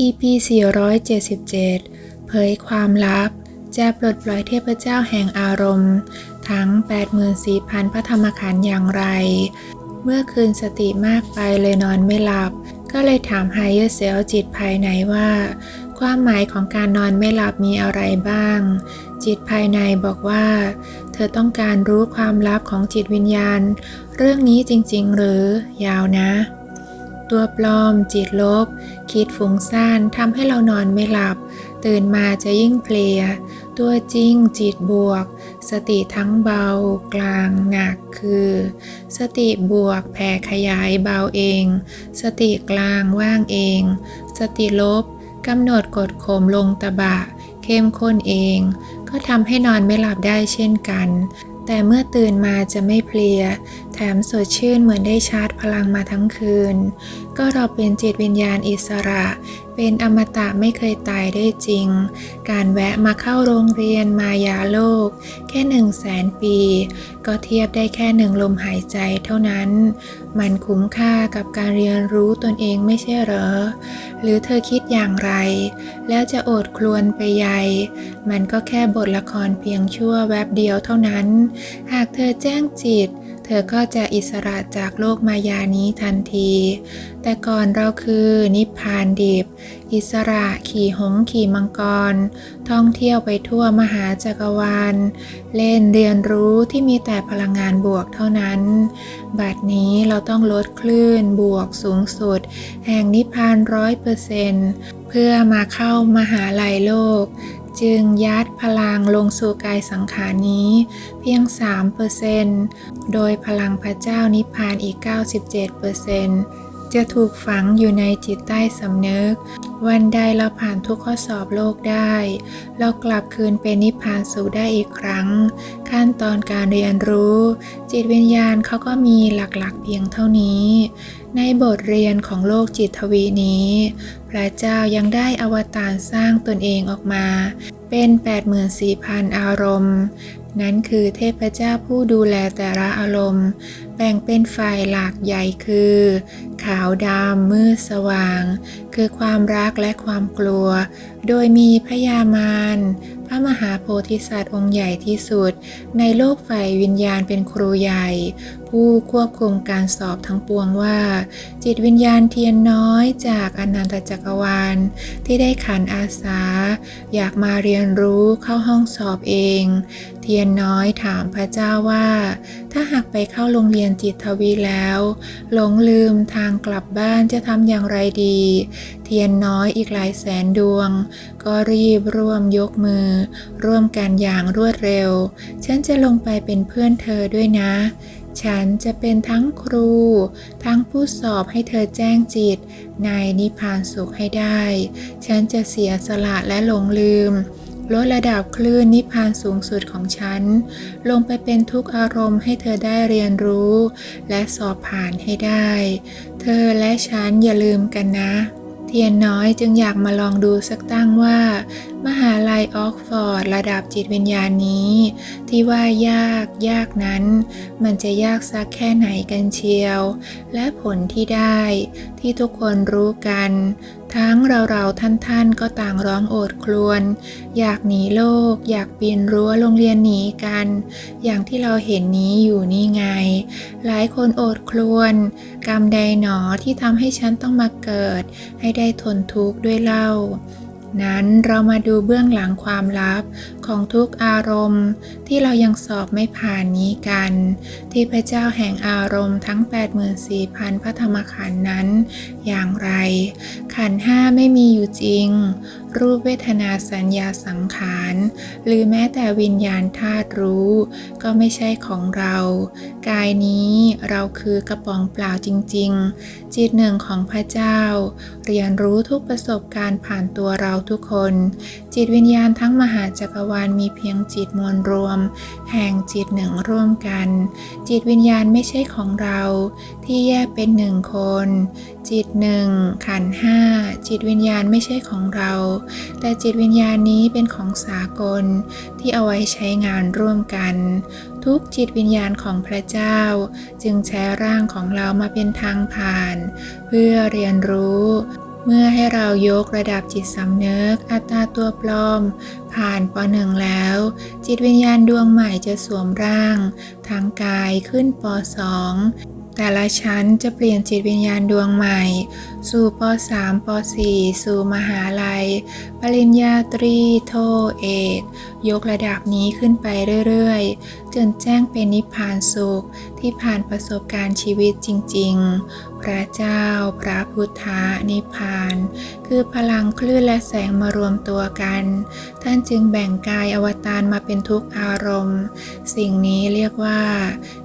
EP 477 เผยความลับ จะปลดปล่อยเทพเจ้าแห่งอารมณ์ ทั้ง 84,000 พระธรรมขันธ์อย่างไร เมื่อคืนสติมากไปเลยนอนไม่หลับ ก็เลยถามไฮเออร์เซลจิตภายในว่า ความหมายของการนอนไม่หลับมีอะไรบ้าง จิตภายในบอกว่า เธอต้องการรู้ความลับของจิตวิญญาณ เรื่องนี้จริงๆ หรือ ยาวนะ ตัวปลอม จิตลบ คิดฟุ้งซ่านทำให้เรานอนไม่หลับ ตื่นมาจะยิ่งเพลีย ตัวจริง จิตบวก สติทั้งเบา กลางหนักคือ สติบวกแผ่ขยายเบาเอง สติกลางว่างเอง สติลบกำหนดกดข่มลงตะบะ เข้มข้นเอง ก็ทำให้นอนไม่หลับได้เช่นกันแต่เมื่อตื่นมาจะไม่เพลีย มสดชื่นเหมือนได้ชาร์จพลังมาทั้งคืน ก็เราเป็นจิตวิญญาณอิสระ เป็นอมตะไม่เคยตายได้จริง การแวะมาเข้าโรงเรียนมายาโลก แค่หนึ่งแสนปี ก็เทียบได้แค่หนึ่งลมหายใจเท่านั้น มันคุ้มค่ากับการเรียนรู้ตนเองไม่ใช่เหรอ หรือเธอคิดอย่างไร แล้วจะโอดครวนไปใหญ่ มันก็แค่บทละครเพียงชั่วแวบเดียวเท่านั้น หากเธอแจ้งจิต ธอก็จะอิสระจากโลกมายานี้ทันที แต่ก่อนเราคือนิพพานดิบ อิสระขี่หงส์ขี่มังกร ท่องเที่ยวไปทั่วมหาจักรวาล เล่นเรียนรู้ที่มีแต่พลังงานบวกเท่านั้น บัดนี้เราต้องลดคลื่นบวกสูงสุด แห่งนิพพานร้อยเปอร์เซนต์เพื่อมาเข้ามหาลัยโลก จึงยัดพลังลงสู่กายสังขารนี้ เพียง 3%โดยพลังพระเจ้านิพพานอีก 97%จะถูกฝังอยู่ในจิตใต้สำนึก วันใดเราผ่านทุกข้อสอบโลกได้ เรากลับคืนเป็นนิพพานสู่ได้อีกครั้ง ขั้นตอนการเรียนรู้ จิตวิญญาณเขาก็มีหลักๆเพียงเท่านี้ ในบทเรียนของโลกจิตทวีนี้ พระเจ้ายังได้อวตารสร้างตนเองออกมา เป็น 84,000 อารมณ์ นั้นคือเทพเจ้าผู้ดูแลแต่ละอารมณ์ แบ่งเป็นฝ่ายหลักใหญ่คือ ขาวดำมืดสว่าง คือความรักและความกลัว โดยมีพระยามารพระมหาโพธิสัตว์องค์ใหญ่ที่สุด ในโลกฝ่ายวิญญาณเป็นครูใหญ่ ผู้ควบคุมการสอบทั้งปวงว่า จิตวิญญาณเทียนน้อยจากอนันตจักรวาล ที่ได้ขันอาสา อยากมาเรียนรู้เข้าห้องสอบเอง เทียนน้อยถามพระเจ้าว่า ถ้าหากไปเข้าโรงเรียนจิตทวีแล้ว หลงลืมทางกลับบ้านจะทำอย่างไรดี เทียนน้อยอีกหลายแสนดวง ก็รีบร่วมยกมือ ร่วมกันอย่างรวดเร็ว ฉันจะลงไปเป็นเพื่อนเธอด้วยนะ ฉันจะเป็นทั้งครู ทั้งผู้สอบให้เธอแจ้งจิต ในนิพพานสุขให้ได้ ฉันจะเสียสละและหลงลืม ลดระดับคลื่นนิพพานสูงสุดของฉัน ลงไปเป็นทุกอารมณ์ให้เธอได้เรียนรู้ และสอบผ่านให้ได้ เธอและฉันอย่าลืมกันนะ เทียนน้อยจึงอยากมาลองดูสักตั้งว่า มหาลัยออกฟอร์ดระดับจิตวิญญาณนี้ ที่ว่ายากยากนั้น มันจะยากสักแค่ไหนกันเชียว และผลที่ได้ที่ทุกคนรู้กัน ทั้งเราเราท่านท่านๆก็ต่างร้องโอดครวญอยากหนีโลก อยากปีนรั้วโรงเรียนหนีกัน อย่างที่เราเห็นนี้อยู่นี่ไง หลายคนโอดครวญกรรมใดหนอที่ทำให้ฉันต้องมาเกิด ให้ได้ทนทุกข์ด้วยเล่านั้นเรามาดูเบื้องหลังความลับของทุกอารมณ์ ที่เรายังสอบไม่ผ่านนี้กัน ที่พระเจ้าแห่งอารมณ์ทั้ง 84,000 พระธรรมขันธ์นั้นอย่างไร ขันห้าไม่มีอยู่จริง รูปเวทนาสัญญาสังขาร หรือแม้แต่วิญญาณธาตุรู้ ก็ไม่ใช่ของเรา กายนี้เราคือกระป๋องเปล่าจริง ๆ จิตหนึ่งของพระเจ้า เรียนรู้ทุกประสบการณ์ผ่านตัวเราทุกคน จิตวิญญาณทั้งมหาจักรวาลมีเพียงจิตมวลรวม แห่งจิตหนึ่งร่วมกัน จิตวิญญาณไม่ใช่ของเราที่แยกเป็นหนึ่งคน จิตหนึ่งขันห้าจิตวิญญาณไม่ใช่ของเรา แต่จิตวิญญาณนี้เป็นของสากลที่เอาไว้ใช้งานร่วมกัน ทุกจิตวิญญาณของพระเจ้า จึงใช้ร่างของเรามาเป็นทางผ่าน เพื่อเรียนรู้ เมื่อให้เรายกระดับจิตสำนึกอัตตาตัวปลอม ผ่านปหนึ่งแล้ว จิตวิญญาณดวงใหม่จะสวมร่าง ทางกายขึ้นปสองแต่ละชั้นจะเปลี่ยนจิตวิญญาณดวงใหม่ สู่ป .3 ป .4 สู่มหาลัย ปริญญาตรี โท เอก ยกระดับนี้ขึ้นไปเรื่อย ๆ จนแจ้งเป็นนิพพานสุขที่ผ่านประสบการณ์ชีวิตจริง ๆ พระเจ้า พระพุทธานิพพาน คือพลังคลื่นและแสงมารวมตัวกัน ท่านจึงแบ่งกายอวตารมาเป็นทุกอารมณ์ สิ่งนี้เรียกว่า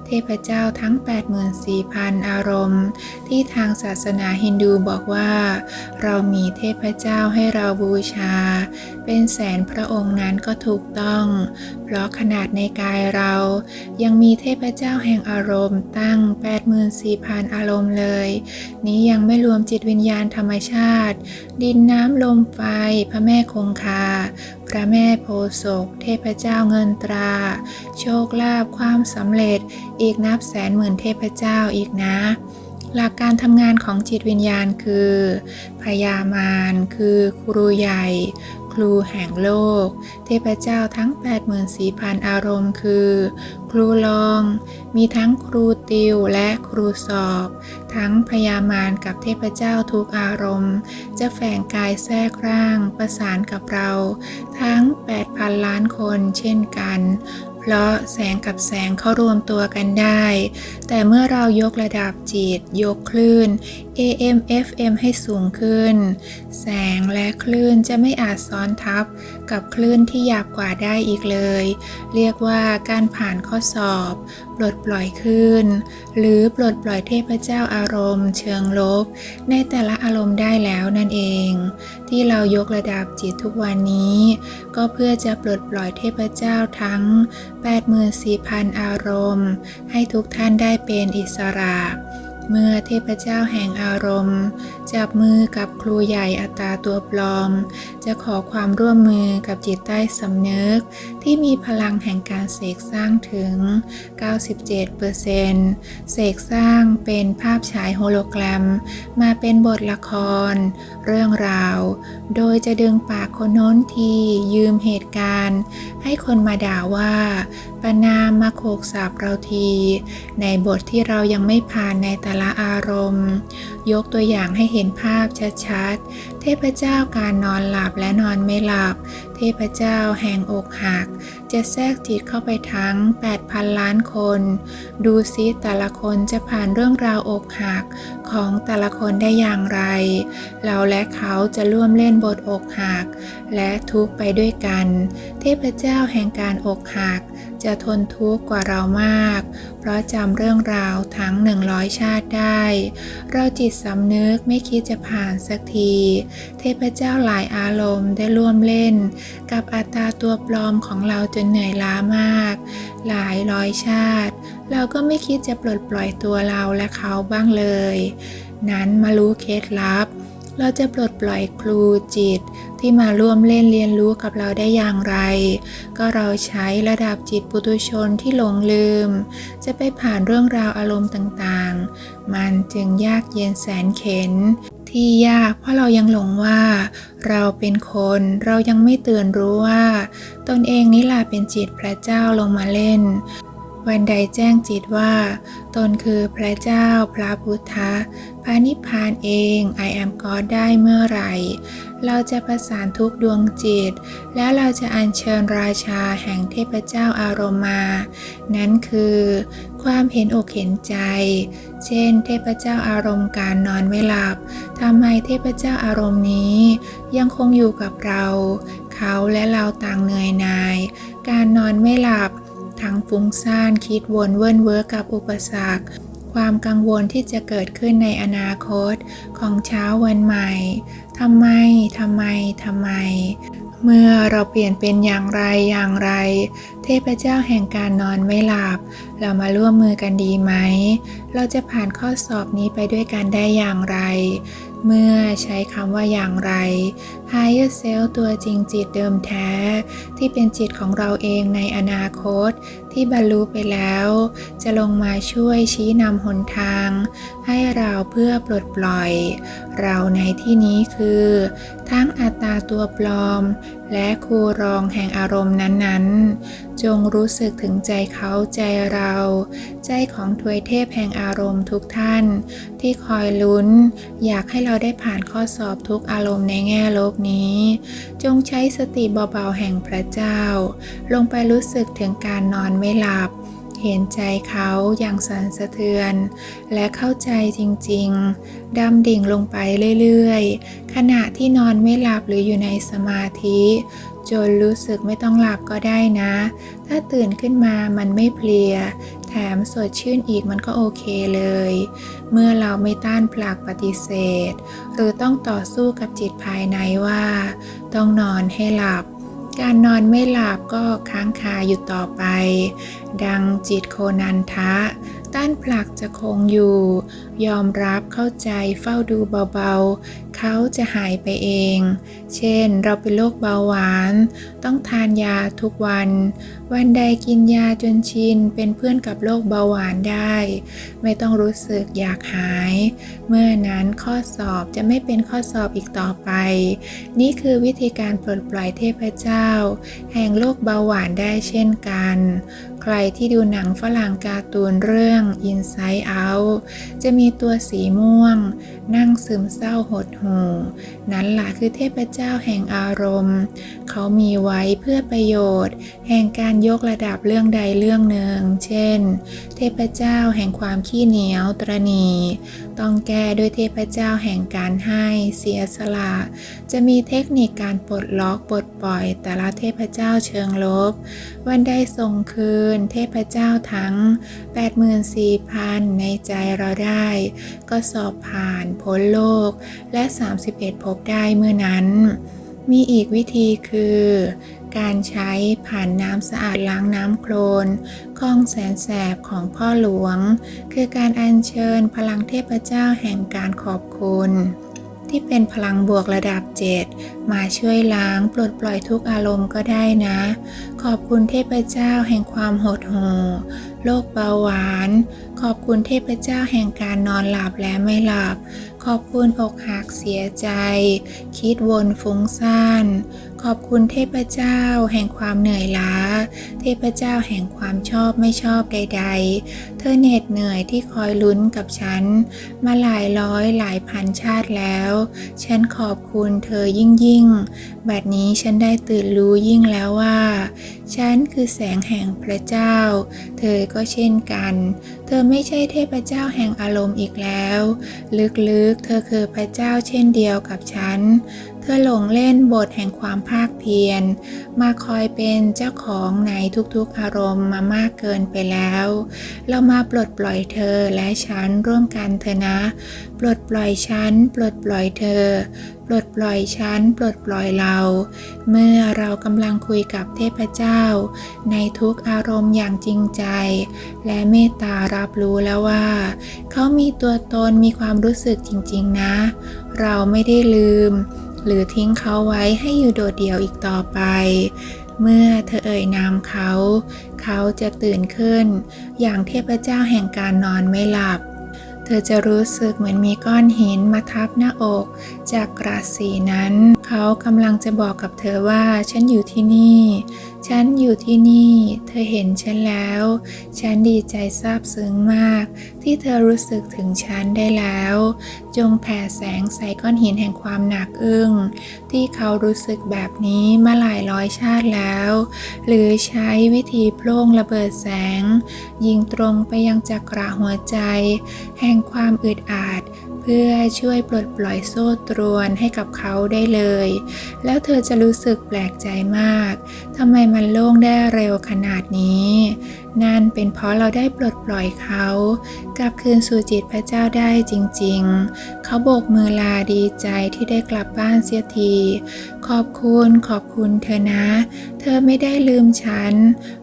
เทพเจ้าทั้ง 84,000 อารมณ์ ที่ทางศาสนาฮินดูบอกว่า เรามีเทพเจ้าให้เราบูชา เป็นแสนพระองค์นั้นก็ถูกต้อง เพราะขนาดในกายเรายังมีเทพเจ้าแห่งอารมณ์ตั้ง 84,000 อารมณ์เลย นี้ยังไม่รวมจิตวิญญาณธรรมชาติ ดินน้ำลมไฟ พระแม่คงคา พระแม่โพศก เทพเจ้าเงินตรา โชคลาภความสำเร็จ อีกนับแสนหมื่นเทพเจ้าอีกนะหลักการทำงานของจิตวิญญาณคือพยามารคือครูใหญ่ รูแห่งโลก เทพเจ้าทั้ง 84,000 อารมณ์คือ ครูลอง มีทั้งครูติวและครูสอบ ทั้งพยามารกับเทพเจ้าทุกอารมณ์ จะแฝงกายแทรกร่างประสานกับเรา ทั้ง 8,000 ล้านคนเช่นกันเพราะแสงกับแสงเข้ารวมตัวกันได้ แต่เมื่อเรายกระดับจิต ยกคลื่น AM FM ให้สูงขึ้น แสงและคลื่นจะไม่อาจซ้อนทับกับคลื่นที่หยาบกว่าได้อีกเลย เรียกว่าการผ่านข้อสอบ ปลดปล่อยคลื่น หรือปลดปล่อยเทพเจ้าอารมณ์ เชิงลบ ในแต่ละอารมณ์ได้แล้วนั่นเอง ที่เรายกระดับจิตทุกวันนี้ ก็เพื่อจะปลดปล่อยเทพเจ้าทั้ง 84,000 อารมณ์ ให้ทุกท่านได้เป็นอิสระ เมื่อเทพเจ้าแห่งอารมณ์ จับมือกับครูใหญ่อัตตาตัวปลอม จะขอความร่วมมือกับจิตใต้สำนึก ที่มีพลังแห่งการเสกสร้างถึง 97%เสกสร้างเป็นภาพฉายโฮโลแกรม มาเป็นบทละคร เรื่องราว โดยจะดึงปากคนโน้นทียืมเหตุการณ์ ให้คนมาด่าว่าประนามมาโขกสับเราที ในบทที่เรายังไม่ผ่านในแต่ละอารมณ์ ยกตัวอย่างให้เห็นภาพชัดๆ เทพเจ้าการนอนหลับและนอนไม่หลับ เทพเจ้าแห่งอกหัก จะแทรกจิตเข้าไปทั้ง 8,000 ล้านคน ดูซิแต่ละคนจะผ่านเรื่องราวอกหักของแต่ละคนได้อย่างไร เราและเขาจะร่วมเล่นบทอกหัก และทุกไปด้วยกัน เทพเจ้าแห่งการอกหัก จะทนทุกข์กว่าเรามาก เพราะจำเรื่องราวทั้ง 100 ชาติได้ เราจิตสำนึกไม่คิดจะผ่านสักที เทพเจ้าหลายอารมณ์ได้ร่วมเล่น กับอัตราตัวปลอมของเราจนเหนื่อยล้ามาก หลายร้อยชาติ เราก็ไม่คิดจะปลดปล่อยตัวเราและเขาบ้างเลย นั้นมารู้เคล็ดลับ เราจะปลดปล่อยครูจิตที่มาร่วมเล่นเรียนรู้กับเราได้อย่างไร ก็เราใช้ระดับจิตปุถุชนที่หลงลืม จะไปผ่านเรื่องราวอารมณ์ต่างๆ มันจึงยากเย็นแสนเข็น ที่ยากเพราะเรายังหลงว่า เราเป็นคนเรายังไม่เตื่นรู้ว่า ตนเองนี่แหละเป็นจิตพระเจ้าลงมาเล่น วันใดแจ้งจิตว่า ตนคือพระเจ้า พระพุทธะพระนิพพานเอง I am God ได้เมื่อไหร่ เราจะประสานทุกดวงจิต แล้วเราจะอัญเชิญราชาแห่งเทพเจ้าอารมณ์มา นั้นคือ ความเห็นอกเห็นใจ เช่น เทพเจ้าอารมณ์การนอนไม่หลับทำไมเทพเจ้าอารมณ์นี้ ยังคงอยู่กับเรา เขาและเราต่างเหนื่อยหน่าย การนอนไม่หลับ ทั้งฟุ้งซ่านคิดวนเวิ้นเว้อกับอุปสรรค ความกังวลที่จะเกิดขึ้นในอนาคตของเช้าวันใหม่ทำไมทำไมทำไม เมื่อเราเปลี่ยนเป็นอย่างไรอย่างไร เทพเจ้าแห่งการนอนไม่หลับ เรามาร่วมมือกันดีไหม เราจะผ่านข้อสอบนี้ไปด้วยกันได้อย่างไร เมื่อใช้คำว่าอย่างไร Higher Self ตัวจริงจิตเดิมแท้ ที่เป็นจิตของเราเองในอนาคต ที่บรรลุไปแล้ว จะลงมาช่วยชี้นำหนทาง ให้เราเพื่อปลดปล่อย เราในที่นี้คือ ทั้งอัตตาตัวปลอม และครูรองแห่งอารมณ์นั้นๆ จงรู้สึกถึงใจเขาใจเรา ใจของทวยเทพแห่งอารมณ์ทุกท่าน ที่คอยลุ้น อยากให้เราได้ผ่านข้อสอบทุกอารมณ์ในแง่โลกนี้ จงใช้สติเบาๆแห่งพระเจ้า ลงไปรู้สึกถึงการนอนไม่หลับ เห็นใจเขาอย่างสั่นสะเทือน และเข้าใจจริงๆ ดำดิ่งลงไปเรื่อยๆ ขณะที่นอนไม่หลับหรืออยู่ในสมาธิ จนรู้สึกไม่ต้องหลับก็ได้นะ ถ้าตื่นขึ้นมามันไม่เพลีย แถมสดชื่นอีกมันก็โอเคเลย เมื่อเราไม่ต้านผลักปฏิเสธ หรือต้องต่อสู้กับจิตภายในว่า ต้องนอนให้หลับ การนอนไม่หลับก็ค้างคาอยู่ต่อไป ดังจิตโคนันทะ ต้านผลักจะคงอยู่ ยอมรับเข้าใจเฝ้าดูเบาๆ เขาจะหายไปเอง เช่น เราเป็นโรคเบาหวาน ต้องทานยาทุกวัน วันใดกินยาจนชิน เป็นเพื่อนกับโรคเบาหวานได้ ไม่ต้องรู้สึกอยากหาย เมื่อนั้นข้อสอบจะไม่เป็นข้อสอบอีกต่อไป นี่คือวิธีการปลดปล่อยเทพเจ้า แห่งโรคเบาหวานได้เช่นกัน รที่ดูหนังฝรั่งการ์ตูนเรื่อง Inside Out จะมีตัวสีม่วง นั่งซึมเศร้าหดหู่นั้นล่ะคือเทพเจ้าแห่งอารมณ์ เขามีไว้เพื่อประโยชน์ แห่งการยกระดับเรื่องใดเรื่องหนึ่ง เช่น เทพเจ้าแห่งความขี้เหนียวตรณี ต้องแก้ด้วยเทพเจ้าแห่งการให้เสียสละ จะมีเทคนิคการปลดล็อกปลดปล่อยแต่ละเทพเจ้าเชิงลบ วันใดส่งคืนเทพเจ้าทั้ง 84,000 ในใจเราได้ ก็สอบผ่านพ้นโลกและ 31 พบได้เมื่อนั้น มีอีกวิธีคือการใช้ผ่านน้ำสะอาดล้างน้ำโคลนคลองแสนแสบของพ่อหลวง คือการอัญเชิญพลังเทพเจ้าแห่งการขอบคุณ ที่เป็นพลังบวกระดับ 7 มาช่วยล้างปลดปล่อยทุกอารมณ์ก็ได้นะ ขอบคุณเทพเจ้าแห่งความหดหู่โรคเบาหวาน ขอบคุณเทพเจ้าแห่งการนอนหลับและไม่หลับ ขอบคุณอกหักเสียใจ คิดวนฟุ้งซ่าน ขอบคุณเทพเจ้าแห่งความเหนื่อยล้า เทพเจ้าแห่งความชอบไม่ชอบใด ๆ เธอเหน็ดเหนื่อยที่คอยลุ้นกับฉัน มาหลายร้อยหลายพันชาติแล้ว ฉันขอบคุณเธอยิ่งยิ่งบัดนี้ฉันได้ตื่นรู้ยิ่งแล้วว่า ฉันคือแสงแห่งพระเจ้า เธอก็เช่นกัน เธอไม่ใช่เทพเจ้าแห่งอารมณ์อีกแล้ว ลึกๆ เธอคือพระเจ้าเช่นเดียวกับฉัน เธอหลงเล่นบทแห่งความภาคเพียร มาคอยเป็นเจ้าของในทุกๆอารมณ์มามากเกินไปแล้ว เรามาปลดปล่อยเธอและฉันร่วมกันเถอะนะ ปลดปล่อยฉัน ปลดปล่อยเธอ ปลดปล่อยฉัน ปลดปล่อยเรา เมื่อเรากำลังคุยกับเทพเจ้า ในทุกอารมณ์อย่างจริงใจ และเมตตารับรู้แล้วว่า เขามีตัวตนมีความรู้สึกจริง ๆ นะ เราไม่ได้ลืม หรือทิ้งเขาไว้ให้อยู่โดดเดี่ยวอีกต่อไป เมื่อเธอเอ่ยนามเขา เขาจะตื่นขึ้น อย่างเทพเจ้าแห่งการนอนไม่หลับ เธอจะรู้สึกเหมือนมีก้อนหินมาทับหน้าอก จากกราศีนั้น เขากำลังจะบอกกับเธอว่า ฉันอยู่ที่นี่ ฉันอยู่ที่นี่ เธอเห็นฉันแล้ว ฉันดีใจซาบซึ้งมาก ที่เธอรู้สึกถึงฉันได้แล้ว จงแผ่แสงใส่ก้อนหินแห่งความหนักอึ้ง ที่เขารู้สึกแบบนี้มาหลายร้อยชาติแล้ว หรือใช้วิธีโพล่งระเบิดแสง ยิงตรงไปยังจักระหัวใจ แห่งความอึดอัด พื่อช่วยปลดปล่อยโซ่ตรวนให้กับเขาได้เลย แล้วเธอจะรู้สึกแปลกใจมากทำไมมันโล่งได้เร็วขนาดนี้ นั่นเป็นเพราะเราได้ปลดปล่อยเขากลับคืนสู่จิตพระเจ้าได้จริง ๆ เขาโบกมือลาดีใจที่ได้กลับบ้านเสียที ขอบคุณขอบคุณเธอนะ เธอไม่ได้ลืมฉัน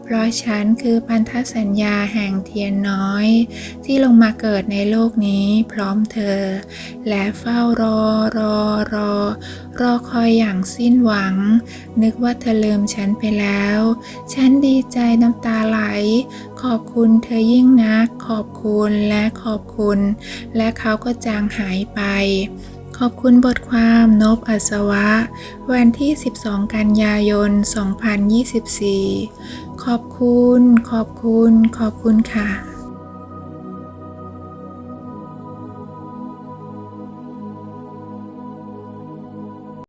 เพราะฉันคือพันธสัญญาแห่งเทียนน้อย ที่ลงมาเกิดในโลกนี้พร้อมเธอ และเฝ้ารอรอรอ รอคอยอย่างสิ้นหวัง นึกว่าเธอลืมฉันไปแล้ว ฉันดีใจน้ำตาไหล ขอบคุณเธอยิ่งนัก ขอบคุณและขอบคุณ และเขาก็จางหายไปขอบคุณบทความนบอัศวะ วันที่ 12 กันยายน 2024 ขอบคุณ ขอบคุณ ขอบคุณค่ะ